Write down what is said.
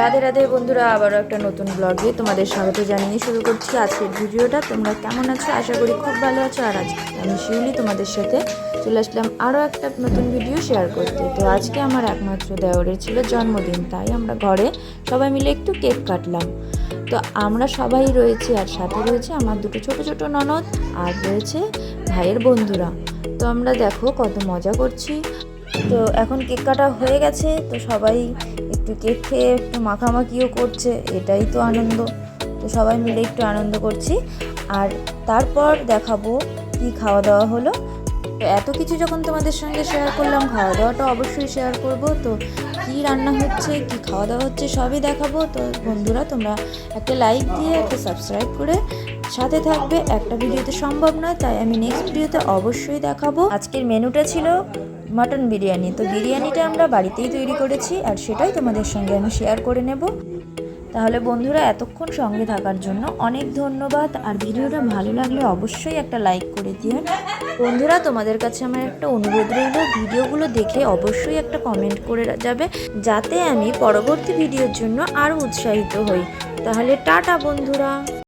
রাধে রাধে বন্ধুরা, আবারও একটা নতুন ব্লগে তোমাদের স্বাগত জানিয়ে শুরু করছি আজকের ভিডিওটা। তোমরা কেমন আছো? আশা করি খুব ভালো আছো। আর আজকে আমি শিউলি তোমাদের সাথে চলে আসলাম আরও একটা নতুন ভিডিও শেয়ার করতে। তো আজকে আমার একমাত্র দেওরের ছিল জন্মদিন, তাই আমরা ঘরে সবাই মিলে একটু কেক কাটলাম। তো আমরা সবাই রয়েছি আর সাথে রয়েছে আমার দুটো ছোট ছোট ননদ আর রয়েছে ভাইয়ের বন্ধুরা। তো আমরা দেখো কত মজা করছি। তো এখন কেক কাটা হয়ে গেছে। তো সবাই একটু কেক খেয়ে একটু মাখামাখিও করছে, এটাই তো আনন্দ। তো সবাই মিলে একটু আনন্দ করছি। আর তারপর দেখাবো কি খাওয়া দাওয়া হলো। তো এত কিছু যখন তোমাদের সঙ্গে শেয়ার করলাম, খাওয়া দাওয়াটা অবশ্যই শেয়ার করব। তো কি রান্না হচ্ছে, কি খাওয়া দাওয়া হচ্ছে সবই দেখাবো। তো বন্ধুরা, তোমরা একটা লাইক দিয়ে, একটা সাবস্ক্রাইব করে সাথে থাকবে, একটা ভিডিওতে সম্ভব নয়, তাই আমি নেক্সট ভিডিওতে অবশ্যই দেখাবো। আজকের মেনুটা ছিল মাটন বিরিয়ানি। তো বিরিয়ানিটা আমরা বাড়িতেই তৈরি করেছি, আর সেটাই তোমাদের সঙ্গে আমি শেয়ার করে নেব। তাহলে বন্ধুরা, এতক্ষণ সঙ্গে থাকার জন্য অনেক ধন্যবাদ, আর ভিডিওটা ভালো লাগলে অবশ্যই একটা লাইক করে দিও। বন্ধুরা, তোমাদের কাছে আমার একটা অনুরোধ রইল, ভিডিওগুলো দেখে অবশ্যই একটা কমেন্ট করে যাবে, যাতে আমি পরবর্তী ভিডিওর জন্য আরও উৎসাহিত হই। তাহলে টাটা, বন্ধুরা।